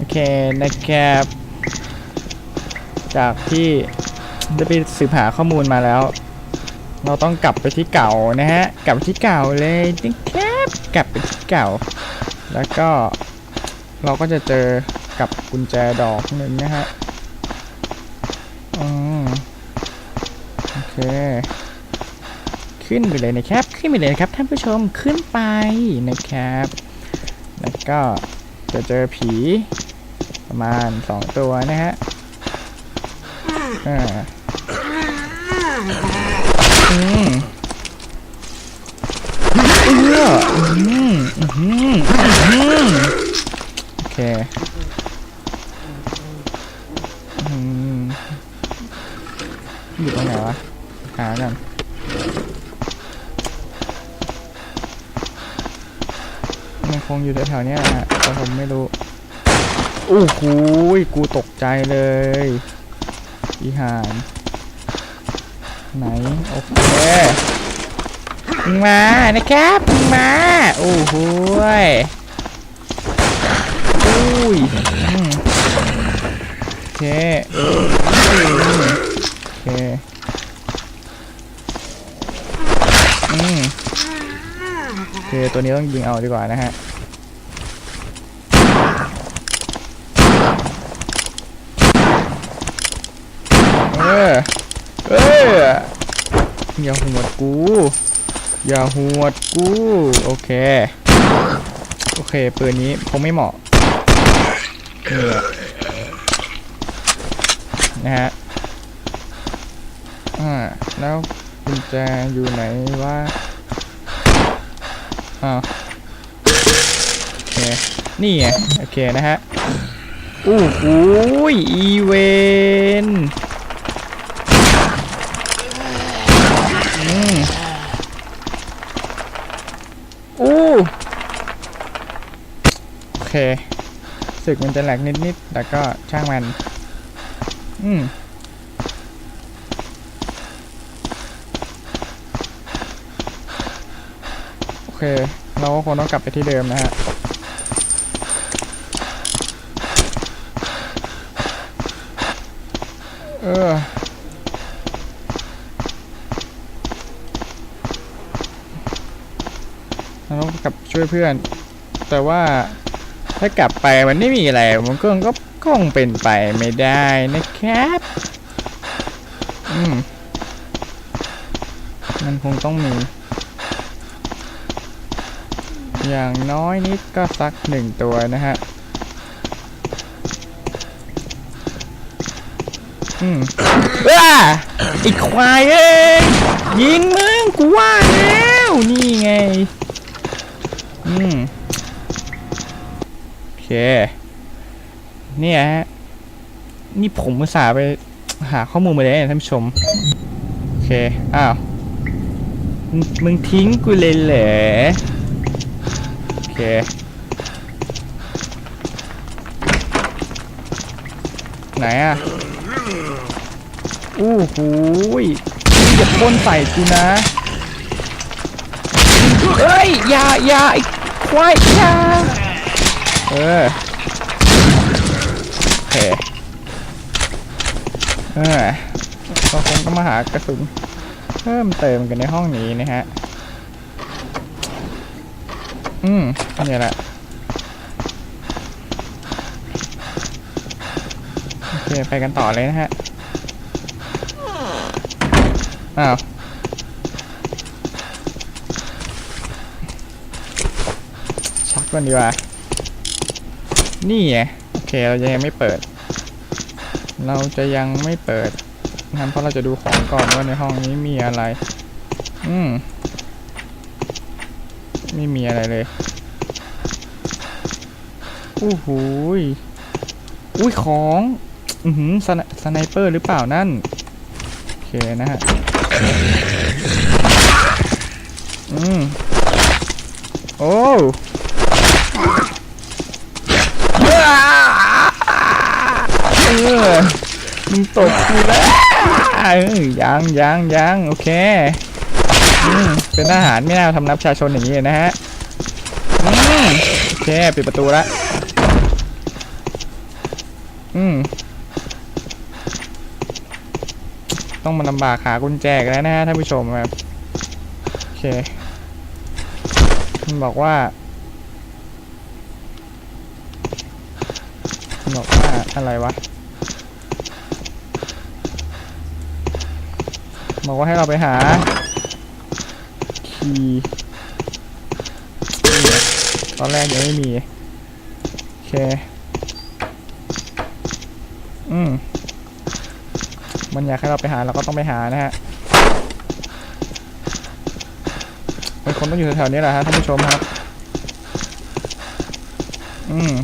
โอเคนะครับจากที่ได้ไปสืบหาข้อมูลมาแล้ว เราต้องกลับไปที่เก่านะฮะกลับไปที่เก่าเลยนะครับกลับไปที่เก่า แล้วก็เราก็จะเจอกับกุญแจดอกหนึ่งนะฮะอืมโอเค ขึ้นไปเลยนะครับ ขึ้นไปเลยนะครับท่านผู้ชมขึ้นไปนะครับ แล้วก็จะเจอผี ประมาณสองตัวนะฮะอ่าอืมเอื้ออืมอืมอืมโอเคอืมอยู่ตรงไหนวะหากันมันคงอยู่แถวๆเนี้ยแหละแต่ผมไม่รู้ โอ้โหกูตกใจเลยอีหานไหน โอเคมึงมานะครับมึงมาโอ้โหอุ้ยโอเคโอเคอืมโอเคตัวนี้ต้องยิงเอาดีกว่านะฮะ ออเอออย่าหวดกู อย่าหวดกู โอเค โอเคปืนนี้คงไม่เหมาะนี่แหละนะฮะอ่าแล้วกุญแจอยู่ไหนวะอ้าวโอเคนี่ไงโอเคนะฮะอู้หูอีเวนอืมอู้โอ เคสึกมันจะแหลกนิดๆแต่ก็ช่างมัน อืมโอเค เราก็คงต้องกลับไปที่เดิมนะฮะเออเราต้องกลับช่วยเพื่อน แต่ว่า ถ้ากลับไปมันไม่มีอะไร มันก็ก็คงเป็นไปไม่ได้นะครับอืมมันคงต้องมี อย่างน้อยนิดก็สักหนึ่งตัวนะฮะ อืมว้าอีกควายเอ้ยยิงมึงกูว่าแล้ว นี่ไง อืม เคเนี่ยฮะนี่ผมอุตส่าห์ไปหาข้อมูลมาเลยนะท่านผู้ชม โอเค อ้าวมึงมึงทิ้งกูเลยเหรอโอเคไหนอะ อู้หูยอย่าพ่นใส่กูนะ เฮ้ย อย่าอย่าไอ้ควายอย่า เออโอเคเออเราคงต้องมาหากระสุนเพิ่มเติมกันในห้องนี้นะฮะ อืมนี่แหละโอเคไปกันต่อเลยนะฮะ อ้าวชักก่อนดีกว่า นี่ไงโอเคเรายังไม่เปิด เราจะยังไม่เปิดงั้นเพราะเราจะดูของก่อนว่าในห้องนี้มีอะไร อืมไม่มีอะไรเลยอู้หูยอุ้ยของอือหือสไนสไนเปอร์หรือเปล่านั่นโอเคนะฮะอืมโอ้ เออมึงตกกูแล้วเออยังยังยังโอเคอืมเป็นทหารไม่น่าทำนับประชาชนอย่างนี้นะฮะอืมโอเคปิดประตูละอืมต้องมาลำบากหากุญแจกแล้วนะฮะท่านผู้ชมครับโอเคมันบอกว่ามันบอกว่าอะไรวะ บอกว่าให้เราไปหาคีย์นี่ตอนแรกยังไม่มีโอเคอืมมันอยากให้เราไปหาเราก็ต้องไปหานะฮะเป็นคนต้องอยู่แถวๆนี้แหละฮะท่านผู้ชมครับ อืม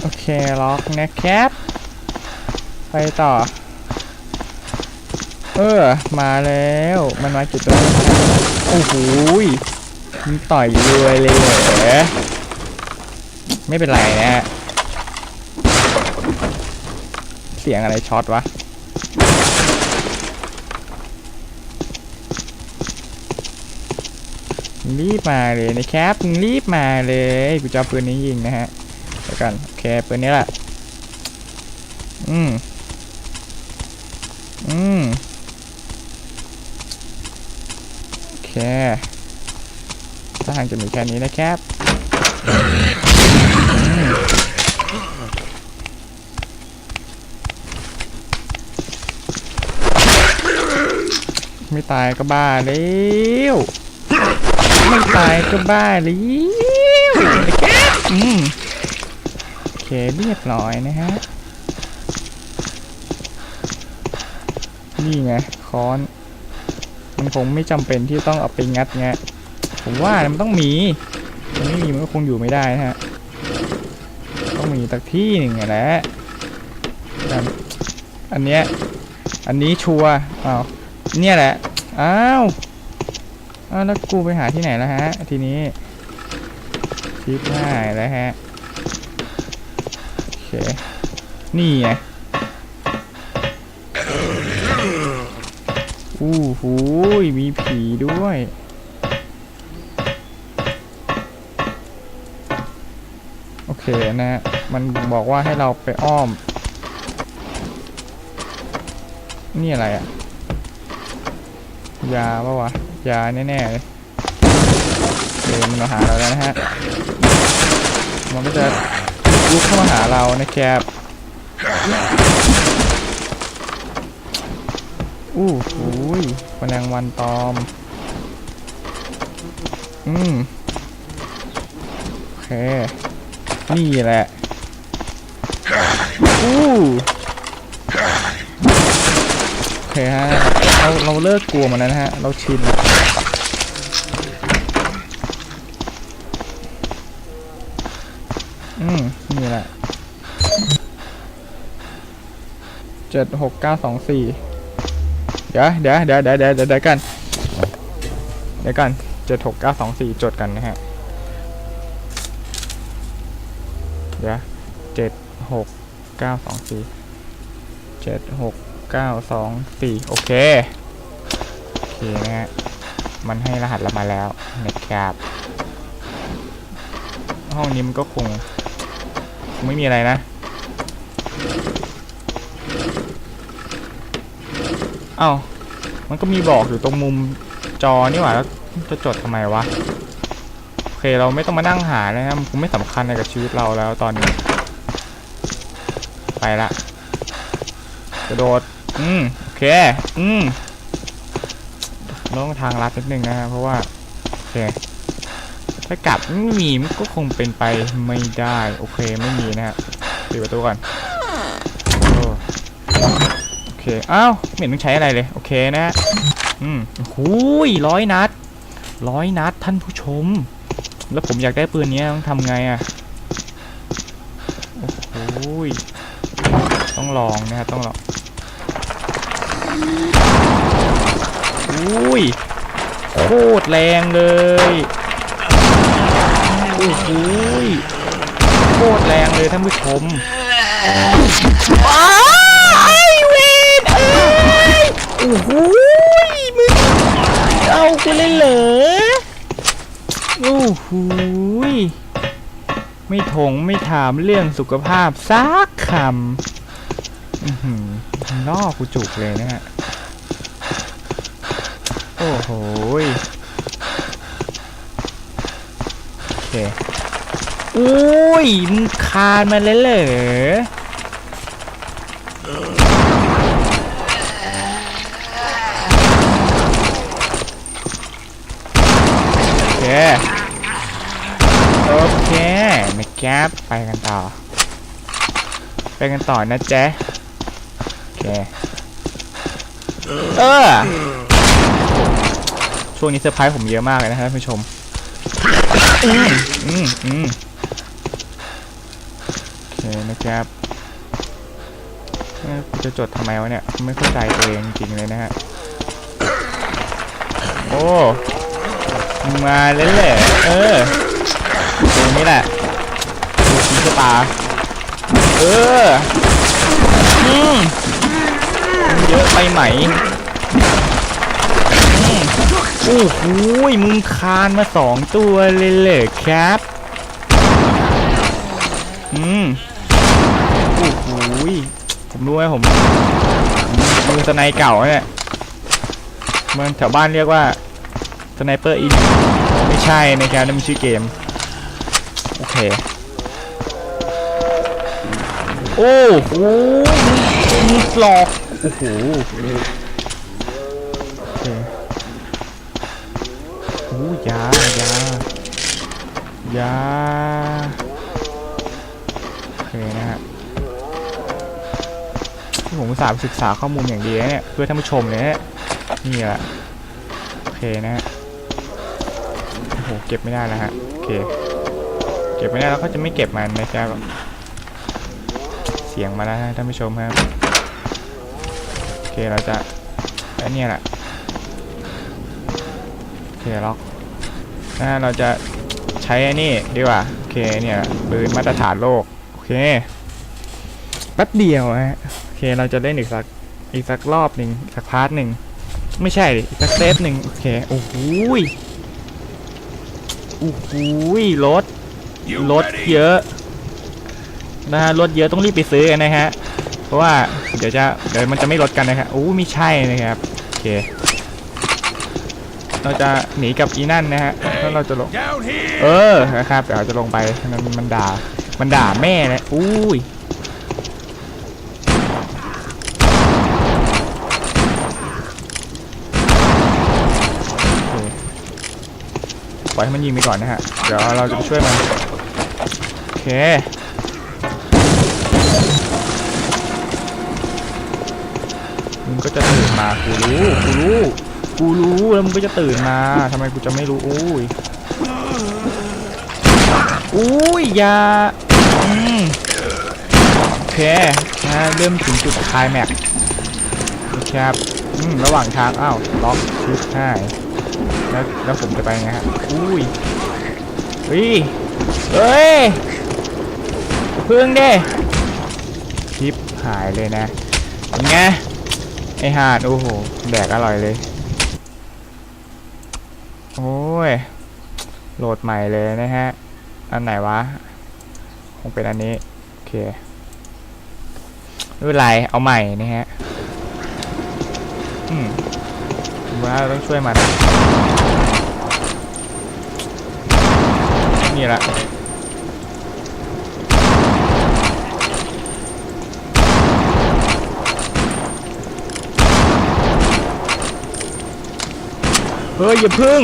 โอ เคล็อกนะครับ ไปต่อ เออ มาแล้ว มันมากี่ตัวแล้โอ้โหมันต่อยรวยเลยเหรอไม่เป็นไรนะฮะเสียงอะไรช็อตวะรีบมาเลยนะครับ รีบมาเลยกูจะเอาปืนนี้ยิงนะฮะ กันโอเคปืนนี้แหละ อืม อืม โอเคทางจะมีแค่นี้นะครับไม่ตายก็บ้าแล้วไม่ตายก็บ้าแล้วนะครับอืม เคเรียบร้อยนะฮะ นี่ไงค้อน มันคงไม่จำเป็นที่ต้องเอาไปงัดแงะผมว่ามันต้องมีมันไม่มีมันก็คงอยู่ไม่ได้นะฮะ ต้องมีตักที่หนึ่งแหละอันเนี้ย อันนี้ชัวอ้าวเนี่ยแหละ อ้าวอ้าวแล้วกูไปหาที่ไหนแล้วฮะ ทีนี้ชิปง่ายแล้วฮะ เคนี่ไงอู้หูยมีผีด้วย โอเคนะฮะมันบอกว่าให้เราไปอ้อม นี่อะไรอะยาปะวะ ยาแน่ๆเลยเดี๋ยวมันมาหาเราแล้วนะฮะ มันก็จะ ลุกเข้ามาหาเรานะครับอู้หูยแมลงวันตอม อืม โอเค นี่แหละ อู้โอเคฮะ เราเราเลิกกลัวมันแล้วนะฮะ เราชิน เจ็ดหกเก้าสองสี่เดี๋ยวเดี๋ยวเดี๋ยวเดี๋ยวเดี๋ยวเดี๋ยวกันเดี๋ยวกันเจ็ดหกเก้าสองสี่จดกันนะฮะเดี๋ยวเจ็ดหกเก้าสองสี่เจ็ดหกเก้าสองสี่โอเคโอเคนะฮะมันให้รหัสเรามาแล้วนะครับห้องนี้มันก็คงคงไม่มีอะไรนะ เอ้ามันก็มีบอกอยู่ตรงมุมจอนี่หว่าแล้วจะจดทำไมวะโอเคเราไม่ต้องมานั่งหาแล้วนะมันคงไม่สำคัญอะไรกับชีวิตเราแล้วตอนนี้ ไปละกระโดดอืมโอเคอืมต้องทางลัดนิดนึงนะฮะเพราะว่าโอเคถ้ากลับไม่มีมันก็คงเป็นไปไม่ได้ โอเคไม่มีนะฮะปิดประตูก่อนโอ้ เค อ้าวไม่เห็นต้องใช้อะไรเลย โอเคนะอืมหูยร้อยนัดร้อยนัดท่านผู้ชม แล้วผมอยากได้ปืนนี้ต้องทำไงอะ่ะโอ้โหยต้องลองนะครับต้องลองอุ้ยโคตรแรงเลยโอ้โหยโคตรแรงเลยท่านผู้ชม อ้ายเวนเอ้ยโอ้โหยมึงเอากูเลยเหรอ อ โอ้โหยไม่ถงไม่ถามเรื่องสุขภาพซักคำนอกกูจุกเลยนะฮะ โอ้โหโอเคอุ้ยมึงคานมาเลยเหรอเค โอเค นะครับไปกันต่อ ไปกันต่อนะแจ๊โอเคเออช่วงนี้เซอร์ไพรส์ผมเยอะมากเลยนะครับท่านผู้ชมอืมอืมอืมโอเคนะครับจะจดทำไมวะเนี่ย ไม่เข้าใจตัวเองจริงเลยนะฮะ โอ้ มาเล่นแหละเออตรงนี้แหละ ตา เออ อืมมันเยอะไปไหมโอ้โหมึงคานมาสองตัวเลยเหรอครับ อืมโอ้โหยผมรู้ไหมผม มือสไนเก่าเนี่ยเมืองแถวบ้านเรียกว่าสไนเปอร์อิน ไม่ใช่นะครับนั่นมันชื่อเกม โอเค โอ้โหมึงหลอกโอ้โหโอ้ยายายาโอเคนะฮะที่ผมสาห์ไปศึกษาข้อมูลอย่างดีเนี่ย เพื่อท่านผู้ชมเลยนะนี่แหละโอเคนะฮะโอ้โหเก็บไม่ได้แล้วฮะโอเค เก็บไม่ได้แล้วก็จะไม่เก็บมันนะครับ เสียงมาแล้วฮะท่านผู้ชมครับโอเคเราจะไอ้นี่แหละโอเคล็อกนะเราจะใช้ไอ้นี่ดีกว่าโอเคเนี่ยปืนมาตรฐานโลกโอเคแป๊บเดียวฮะโอเคเราจะเล่นอีกสักอีกสักรอบหนึ่งสักพาร์ทหนึ่งไม่ใช่ดิอีกสักเซฟหนึ่งโอเคโอ้โหโอ้โหรถรถเยอะ นะฮะรถเยอะต้องรีบไปซื้อกันนะฮะ เพราะว่าเดี๋ยวจะเดี๋ยวมันจะไม่ลดกันนะครับโอ้ไม่ใช่นะครับโอเคเราจะหนีกับอีนั่นนะฮะแล้วเราจะลง เออนะครับเดี๋ยวจะลงไปมันมันด่า มันด่าแม่เลยอุ้ยปล่อยให้มันยิงไปก่อนนะฮะ เดี๋ยวเราจะไปช่วยมัน โอเค มึงก็จะตื่นมากูรู้กูรู้กูรู้แล้วมึงก็จะตื่นมาทำไมกูจะไม่รู้อุ้ยอุ้ยยาอืมโอเคนะเริ่มถึงจุดคลายแม็กครับอืมระหว่างทางอ้าวล็อกชิปให้แล้วแล้วผมจะไปไงฮะอุ้ยเฮ้ยเฮ้ยพึ่งเด้ชิปหายเลยนะเป็นไง ไอห่านโอ้โห แดกอร่อยเลย โอ้ย โหลดใหม่เลยนะฮะ อันไหนวะ คงเป็นอันนี้ โอเคไม่เป็นไร เอาใหม่นะฮะ อืมว่าต้องช่วยมัน นี่แหละ เฮ้ยอย่าพึ่ง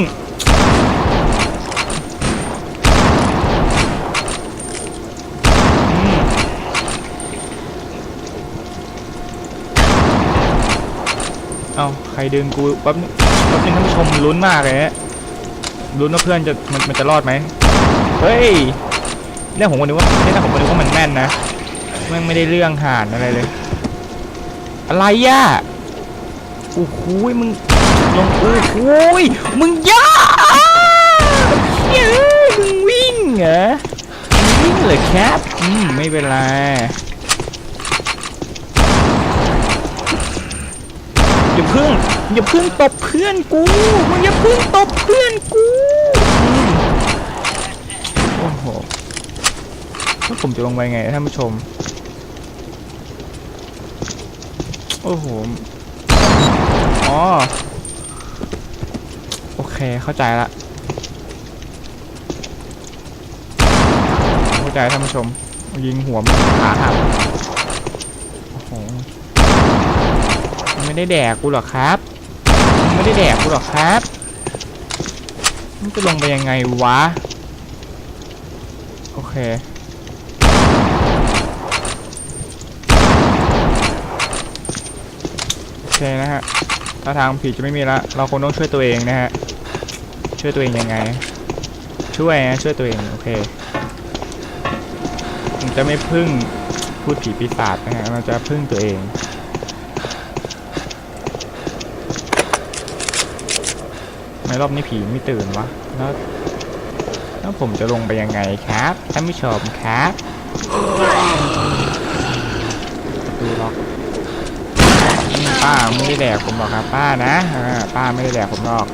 เอาใครดึงกูแป๊บนึงแป๊บนึงท่านผู้ชมลุ้นมากเลยฮะลุ้นว่าเพื่อนจะมันมันจะรอดไหมเฮ้ยเนี่ยผมก็นึกว่าเนี่ยผมก็นึกว่ามันแม่นนะแมันไม่ได้เรื่องห่านอะไรเลย อะไรย่ะโอ้โหมึง ลงโอ้โหมึงย่าเฮ้ยมึงวิ่งเหรอมึงวิ่งเหรอครับอืมไม่เป็นไรอย่าเพิ่งอย่าเพิ่งตบเพื่อนกูมึงอย่าเพิ่งตบเพื่อนกูอืมโอ้โหแล้วผมจะลงไปไงท่านผู้ชม โอ้โห อ๋อ เคเข้าใจละ เข้าใจท่านผู้ชม ยิงหัวมันขาหักโอ้โหไม่ได้แดกกูหรอกครับ ไม่ได้แดกกูหรอกครับมันจะลงไปยังไงวะ โอเคโอเคนะฮะถ้าทางผีจะไม่มีละ เราคงต้องช่วยตัวเองนะฮะ ช่วยตัวเองยังไง ช่วยนะช่วยตัวเองโอเคมันจะไม่พึ่งพูดผีปีศาจนะฮะเราจะพึ่งตัวเองในรอบนี้ผีไม่ตื่นวะแล้วแล้วผมจะลงไปยังไงครับท่านผู้ชมครับประตูล็อกป้าไม่ได้แดกผมหรอกครับป้านะป้าไม่ได้แดกผมหรอก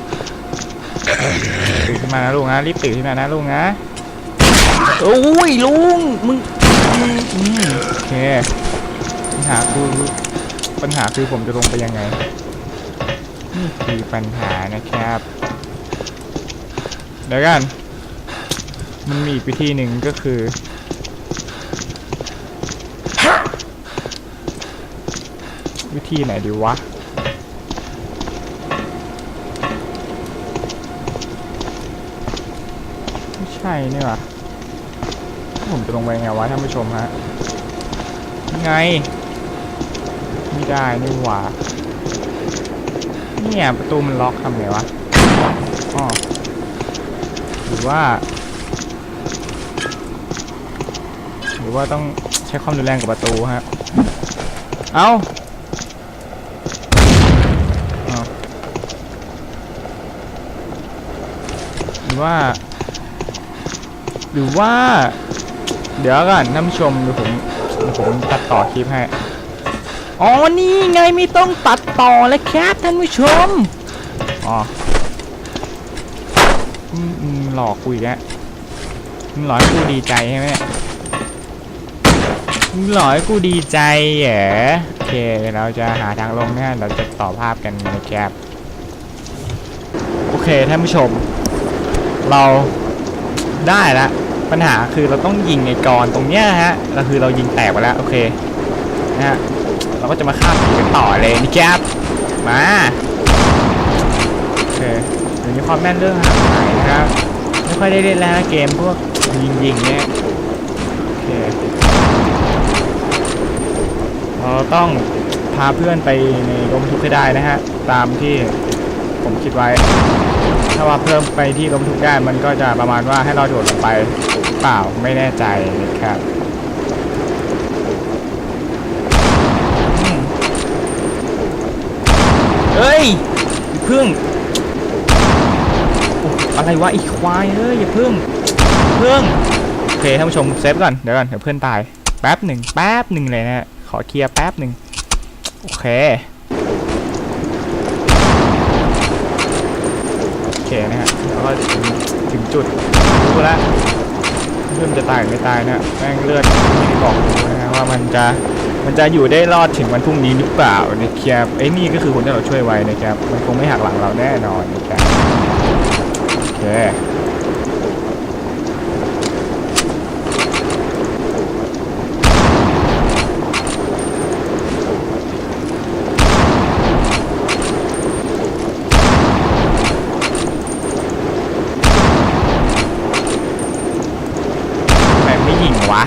ตื่นขึ้นมานะลุงนะรีบตื่นขึ้นมานะลุงนะโอ้ยลุงมึงมึงอืมโอเคปัญหาคือปัญหาคือผมจะลงไปยังไงนี่คือปัญหานะครับเดี๋ยวกัน มันมีอีกวิธีหนึ่งก็คือวิธีไหนดีวะ ไม่ ใช่นี่หวะผมจะลงไปไงวะท่านผู้ชมฮะไง ไม่ได้นี่หว่าเนี่ยประตูมันล็อกทำไงวะอ๋อหรือว่า หรือว่าต้องใช้ความรุนแรงกับประตูฮะ เอาเอาหรือว่า หรือว่า เดี๋ยวก่อนท่านผู้ชมเดี๋ยวผมผมตัดต่อคลิปให้ อ๋อ นี่ไงไม่ต้องตัดต่อเลยครับท่านผู้ชม อ๋อหลอกกูอีกแล้วมึงหลอกกูดีใจใช่ไหมมึงหลอกกูดีใจเหรอโอเคเราจะหาทางลงนะเราจะต่อภาพกันนะครับโอเคท่านผู้ชม เราได้ละ ปัญหาคือเราต้องยิงไอ้กรตรงเนี้ยฮะเราคือเรายิงแตกไปแล้วโอเคนะฮะเราก็จะมาฆ่าผีกันต่อเลยนะครับมาโอเคเดี๋ยวนี้ความแม่นเรื่องหายนะครับไม่ค่อยได้เล่นแล้วนะเกมพวกยิงยิงๆเนี่ยโอเคเราต้องพาเพื่อนไปในรมทุกข์ให้ได้นะฮะตามที่ผมคิดไว้ ถ้าว่าเพิ่มไปที่รมทุกข์ได้มันก็จะประมาณว่าให้เราโดดลงไป เปล่าไม่แน่ใจนะครับเฮ้ยอย่าพึ่งอะไรวะอีควายเอ้ยอย่าพึ่งเพิ่งโอเคท่านผู้ชมเซฟก่อนเดี๋ยวก่อนเดี๋ยวเพื่อนตายแป๊บหนึ่งแป๊บหนึ่งเลยนะขอเคลียร์แป๊บหนึ่งโอเคโอเคนะฮะแล้วก็ถึงถึงจุดรู้แล้ว เพื่อนจะตายหรือไม่ตายนะแม่งเลือดไม่บอกนะฮะว่ามันจะมันจะอยู่ได้รอดถึงวันพรุ่งนี้หรือเปล่านะครับไอ้นี่ก็คือคนที่เราช่วยไว้นะครับ มันคงไม่หักหลังเราแน่นอนนะครับโอเค ทำไมไม่ยิงวะ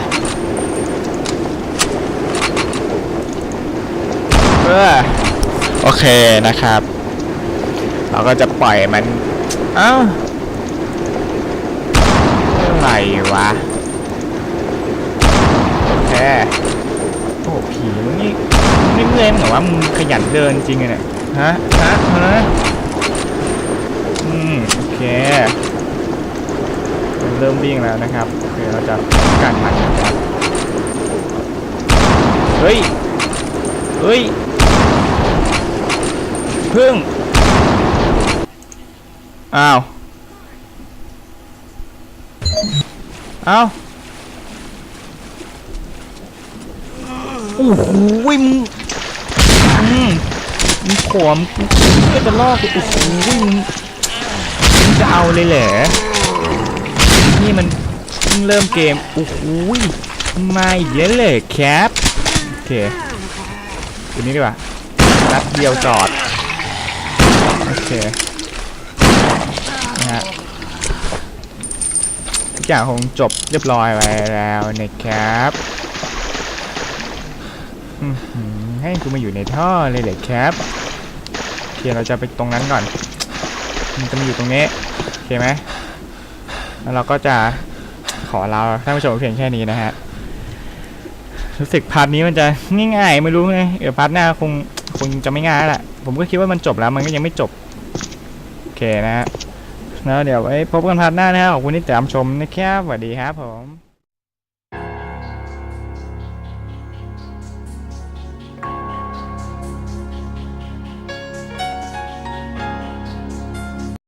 เออโอเคนะครับ เราก็จะปล่อยมัน เอ้าอะไรวะ โอเค โอ้ผีมึงนี่มึงไม่เมื่อยเหรอว่ามึงขยันเดินจริงอะเนี่ย ฮะ ฮะ ฮะ อืม โอเคเริ่มวิ่งแล้วนะครับโอเคเราจะกันมันนะครับ เฮ้ย เฮ้ย พึ่ง อ้าว เอ้าโอ้โหมึงอืมมึงขวมมึงก็จะลอกูโอ้โหมึงมึงจะเอาเลยเหรอนี่มันเพิ่งเริ่มเกม โอ้โหมาอีกแล้วเลยแคป โอเคตัวนี้ดีกว่านัดเดียวจอด เคนะฮะทุกอย่างคงจบเรียบร้อยไปแล้วนะครับให้กูมาอยู่ในท่อเลยเหรอครับโอเคเราจะไปตรงนั้นก่อน มันจะมาอยู่ตรงนี้โอเคไหมแล้วเราก็จะขอลาท่านผู้ชมเพียงแค่นี้นะฮะรู้สึกพาร์ทนี้มันจะง่ายๆไม่รู้ไงเดี๋ยวพาร์ทหน้าคงคงจะไม่ง่ายแล้วแหละผมก็คิดว่ามันจบแล้วมันก็ยังไม่จบ เคนะฮะแล้วเดี๋ยวไว้พบกันพาร์ทหน้านะครับขอบคุณที่ติดตามชมนะครับสวัสดีครับผม